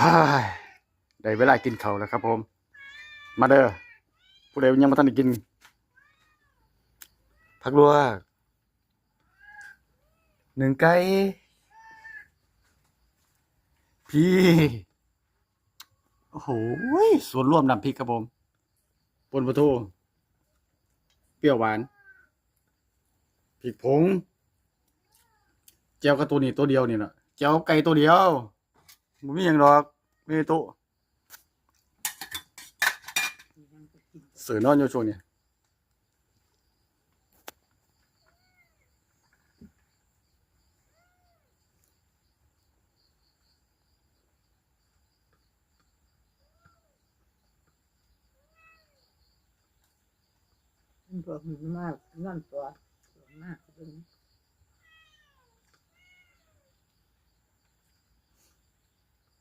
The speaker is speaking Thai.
ฮ่ายได้เวลากินข้าวแล้วครับผม มาเด้อผู้ใดยังไม่ทันได้กินผักลวกหนึ่งไก่พี่ โอ้โหส่วนร่วมน้ำพริกครับผมปนปลาทูเปรี้ยวหวานพริกผงเจียวกระตัวนี้ตัวเดียวนี่นะเจียวไก่ตัวเดียว มันมีอย่างดอกม่มีตัวเสือนอนอยู่ช่วงนี้มันตัวมันมากนั่นตัวมากเป็น